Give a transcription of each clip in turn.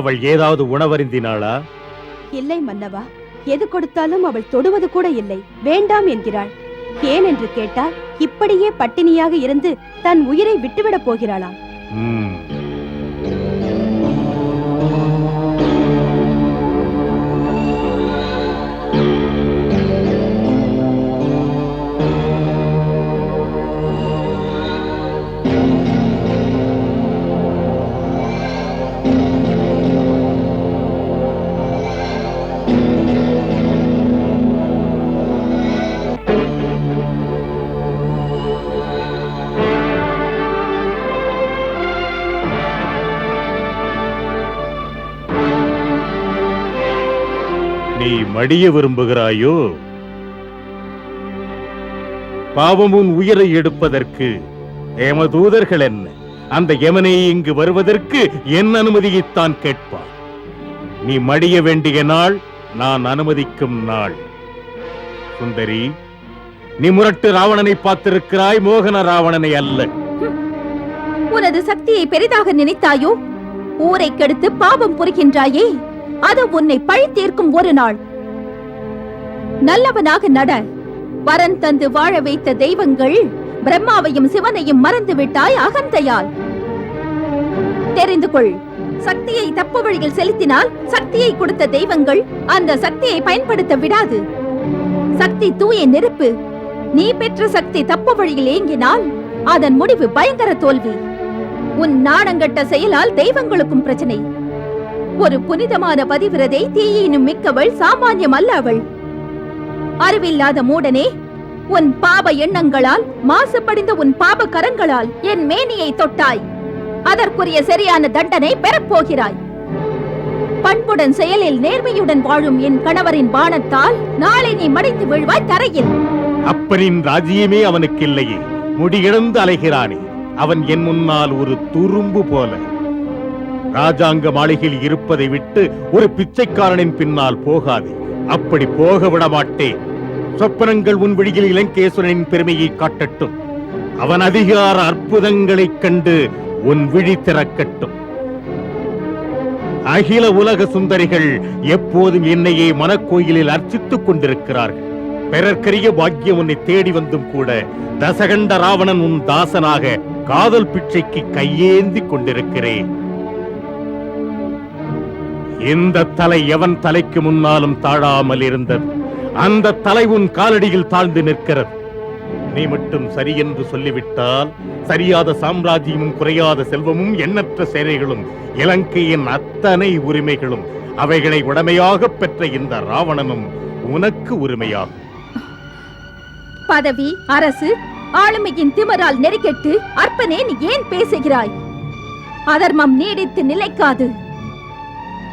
அவள் ஏதாவது உணவருந்தினாளா? இல்லை மன்னவா. எது கொடுத்தாலும் அவள் தொடுவது கூட இல்லை. வேண்டாம் என்கிறாள். ஏன் என்று கேட்டால் இப்படியே பட்டினியாக இருந்து தன் உயிரை விட்டுவிடப் போகிறாளாம். நீ மடிய விரும்புகிறாயோ? பாவம் உன் உயிரை எடுப்பதற்கு ஏமதூதர்கள் என்ன? அந்த யமனை இங்கு வருவதற்கு என் அனுமதியைத்தான் கேட்பான் நீ மடிய வேண்டிய நாள் நான் அனுமதிக்கும் நாள். சுந்தரி நீ முரட்டு ராவணனை பார்த்திருக்கிறாய் மோகன ராவணனை அல்ல. உனது சக்தியை பெரிதாக நினைத்தாயோ? ஊரை கெடுத்து பாவம் புரிகின்றாயே? அது உன்னை பழி தீர்க்கும் ஒரு நாள். நல்லவனாக நட. வரன் தந்து வாழ வைத்த தெய்வங்கள் பிரம்மாவையும் சிவனையும் மறந்து விட்டாய் அகந்தையால். தெரிந்து கொள். சக்தியை தப்பு வழியில் செலுத்தினால் சக்தியை கொடுத்த தெய்வங்கள் அந்த சக்தியை பயன்படுத்த விடாது. சக்தி தூய நெருப்பு. நீ பெற்ற சக்தி தப்பு வழியில் ஏங்கினால் அதன் முடிவு பயங்கர தோல்வி. உன் நாணங்கட்ட செயலால் தெய்வங்களுக்கும் பிரச்சனை. ஒரு புனிதமான பதிவிரதை தீயினும் மிக்கவள் சாமானியம் அல்ல அவள் அறிவில்லாத மூடனே உன் பாப எண்ணங்களால் மாசுபடிந்த உன் பாப கரங்களால் என் மேனியை தொட்டாய். அதற்குரிய சரியான தண்டனை பெறப்போகிறாய். பண்புடன் செயலில் நேர்மையுடன் வாழும் என் கணவரின் பானத்தால் நாளை நீ மடிந்து விழ்வாய் தரையில். அப்பனின் ராஜ்யமே அவனுக்கு இல்லையே. முடியிழந்து அலைகிறானே. அவன் என் முன்னால் ஒரு துரும்பு போல. ராஜாங்க மாளிகையில் இருப்பதை விட்டு ஒரு பிச்சைக்காரனின் பின்னால் போகாதே. அப்படி போக விட மாட்டேன் சொப்பனங்கள் உன் விழியில் இலங்கேஸ்வரனின் பெருமையை காட்டட்டும். அவன் அதிகார அற்புதங்களைக் கண்டு உன் விழி திறக்கட்டும். அகில உலக சுந்தரிகள் எப்போதும் என்னையே மனக்கோயிலில் அர்ச்சித்துக் கொண்டிருக்கிறார்கள். பிறர்க்கரிய பாக்கியம் உன்னை தேடி வந்தும் கூட தசகண்ட ராவணன் உன் தாசனாக காதல் பிச்சைக்கு கையேந்தி கொண்டிருக்கிறேன். இந்த தலை எவன் தலைக்கு முன்னாலும் தாழாமல் இருந்தது. அந்த தலை உன் காலடியில் தாழ்ந்து நிற்கிறது. நீ மட்டும் சரி என்று சொல்லிவிட்டால் சரியாத சாம்ராஜ்யமும் குறையாத செல்வமும் எண்ணற்ற சேனைகளும் இலங்கையின் அத்தனை உரிமைகளும் அவைகளை உடமையாக பெற்ற இந்த ராவணனும் உனக்கு உரிமையாகும். பதவி அரசு ஆளுமையின் திமரால் நெருக்கெட்டு அற்பனே நீ ஏன் பேசுகிறாய்? அதர்மம் நீடித்து நிலைக்காது.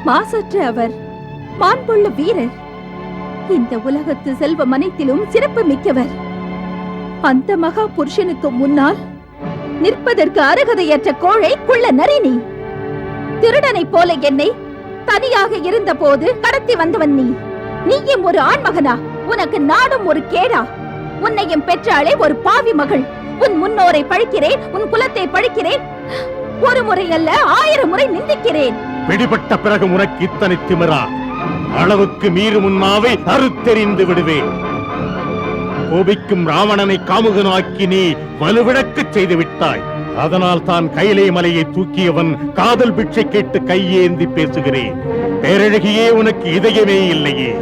மாசற்ற அவர். மாண்புள்ள வீரர். இந்த உலகத்து செல்வம் அனைத்திலும் சிறப்பு மிக்கவர். அந்த மகா புருஷனுக்கு முன்னால் நிற்பதற்கு அருகதையற்ற கோழை குள்ள நரினி திருடனைப் போல என்னை தனியாக இருந்தபோது கடத்தி வந்தவன் நீ. நீயும் ஒரு ஆண்மகனா? உனக்கு நாடும் ஒரு கேடா. உன்னையும் பெற்றாளே ஒரு பாவி மகள். உன் முன்னோரை பழிக்கிறேன் உன் குலத்தை பழிக்கிறேன். ஒரு முறை அல்ல ஆயிரம் முறை நிந்திக்கிறேன். பிடிபட்ட பிறகு உனக்கு இத்தனை திமிரா? அளவுக்கு மீறு உன்னாவை அறுத்தெறிந்து விடுவேன். கோபிக்கும் ராவணனை காமுகனாக்கி நீ வலுவிழக்கச் செய்து விட்டாய். அதனால் தான் கைலை மலையை தூக்கியவன் காதல் பிட்சை கேட்டு கையேந்தி பேசுகிறேன். பேரழகியே உனக்கு இதயமே இல்லையே.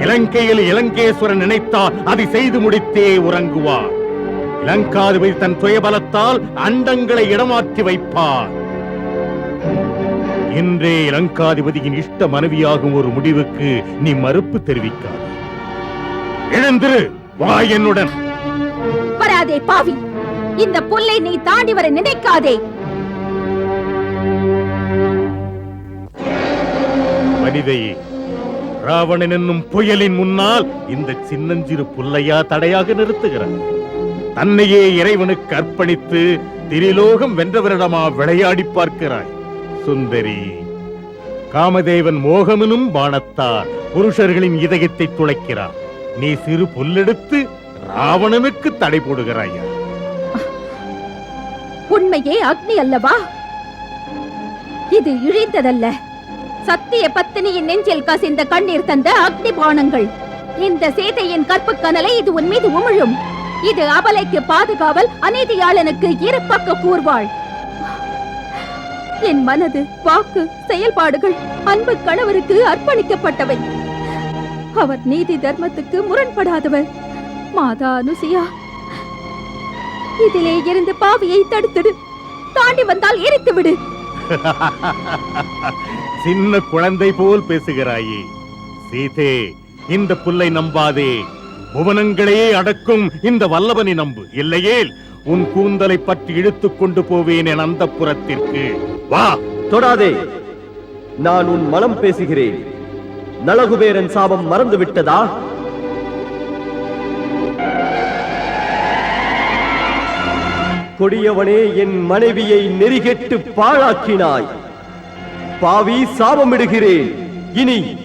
இலங்கையில் இலங்கேஸ்வரன் நினைத்தால் அதை செய்து முடித்தே உறங்குவார் இலங்காதிபதி தன் சுயபலத்தால் அண்டங்களை இடமாற்றி வைப்பார் இன்றே இலங்காதிபதியின் இஷ்ட மனைவியாகும் ஒரு முடிவுக்கு நீ மறுப்பு தெரிவிக்காது. எழுந்திரு வா என்னுடன். வராதே பாவி. இந்த புல்லை நீ தாண்டி வர நினைக்காதே. மனிதையே ராவணன் என்னும் புயலின் முன்னால் இந்த சின்னஞ்சிறு புல்லையா தடையாக நிறுத்துகிறார் தன்னையே இறைவனுக்கு அர்ப்பணித்து திரிலோகம் வென்றவரிடமா விளையாடி பார்க்கிறாய். சுந்தரி. காமதேவன் மோகமனும் பானத்தார் புருஷர்களின் இதயத்தை துளைக்கிறார். நீ சிறு புல்லெடுத்து ராவணனுக்கு தடை போடுகிறாயா? உண்மையே அக்னி அல்லவா? இது இழிந்ததல்ல. சத்திய பத்தினியின் நெஞ்சில் கசிந்த கண்ணீர் தந்த அக்னி பானங்கள் இந்த சேதையின் கற்பு கனலை இது உன் மீது உமிழும். இது அபலைக்கு பாதுகாவல் அநீதியாளனுக்கு இருபக்க கூர்வாள். என் மனது வாக்கு செயல்பாடுகள் அன்பு கணவருக்கு அர்ப்பணிக்கப்பட்டவை. அவர் நீதி தர்மத்துக்கு முரண்படாதவர். மாதா அனுசியா இதிலே இருந்து பாவியை தடுத்துடு. தாண்டி வந்தால் எரித்து விடு சின்ன குழந்தை போல் பேசுகிறாயே. சீதே இந்த புல்லை நம்பாதே. புவனங்களையே அடக்கும் இந்த வல்லவனை நம்பு. இல்லையேல் உன் கூந்தலை பற்றி இழுத்துக் கொண்டு போவேன் என் அந்த புறத்திற்கு வா! தொடாதே. நான் உன் மனம் பேசுகிறேன். நலகுபேரன் சாபம் மறந்து விட்டதா கொடியவனே என் மனைவியை நெறிகெட்டு பாழாக்கினாய். பாவி சாபமிடுகிறேன். இனி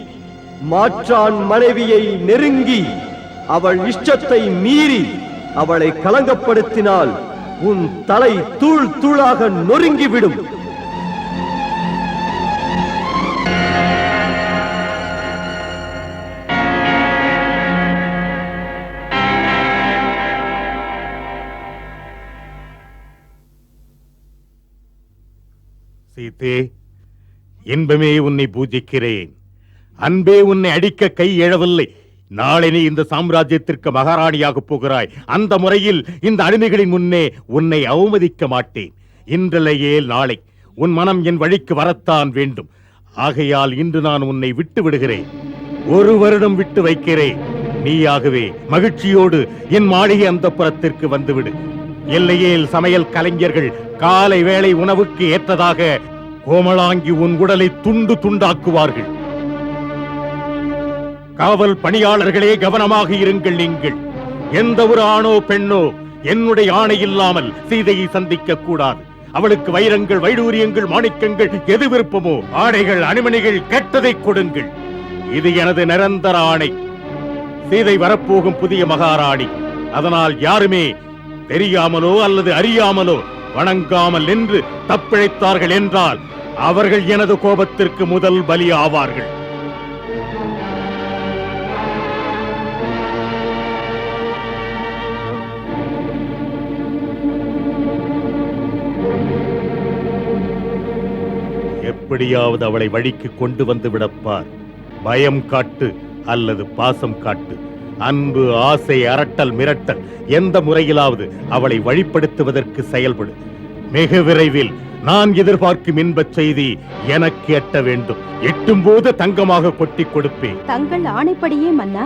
மாற்றான் மனைவியை நெருங்கி அவள் இஷ்டத்தை மீறி அவளை கலங்கப்படுத்தினால் உன் தலை தூள் தூளாக நொறுங்கிவிடும். சீதே இன்பமே உன்னை பூஜிக்கிறேன். அன்பே உன்னை அடிக்க கை எழவில்லை. நாளை நீ இந்த சாம்ராஜ்யத்திற்கு மகாராணியாக போகிறாய். அந்த முறையில் இந்த அடிமைகளின் முன்னே உன்னை அவமதிக்க மாட்டேன். இன்றிலேயே நாளை உன் மனம் என் வழிக்கு வரத்தான் வேண்டும். ஆகையால் இன்று நான் உன்னை விட்டு விடுகிறேன். ஒரு வருடம் விட்டு வைக்கிறேன். நீயாகவே மகிழ்ச்சியோடு என் மாளிகை அந்த புறத்திற்கு வந்துவிடு. எல்லையேல் சமையல் கலைஞர்கள் காலை வேளை உணவுக்கு ஏற்றதாக கோமலாங்கி உன் உடலை துண்டு துண்டாக்குவார்கள். காவல் பணியாளர்களே கவனமாக இருங்கள் நீங்கள். எந்த ஒரு ஆணோ பெண்ணோ என்னுடைய ஆணை இல்லாமல் சீதையை சந்திக்க கூடாது. அவளுக்கு வைரங்கள் வைடூரியங்கள் மாணிக்கங்கள் எது விருப்பமோ ஆடைகள் அணிமணிகள் கெட்டதை கொடுங்கள். இது எனது நிரந்தர ஆணை. சீதை வரப்போகும் புதிய மகாராணி. அதனால் யாருமே தெரியாமலோ அல்லது அறியாமலோ வணங்காமல் நின்று தப்பிழைத்தார்கள் என்றால் அவர்கள் எனது கோபத்திற்கு முதல் பலி ஆவார்கள். எப்படியாவது அவளை வழிக்கு கொண்டு வந்து விடப்பார். பயம் காட்டு அல்லது பாசம் காட்டு. அன்பு ஆசை அரட்டல் மிரட்டல் எந்த முறையிலாவது அவளை வழிப்படுத்துவதற்கு செயல்படு. மிக விரைவில் நான் எதிர்பார்க்கும் இன்பச் செய்தி எனக்கு எட்ட வேண்டும். எட்டும் போது தங்கமாக கொட்டிக் கொடுப்பேன். தங்கள் ஆணைப்படியே மன்னா.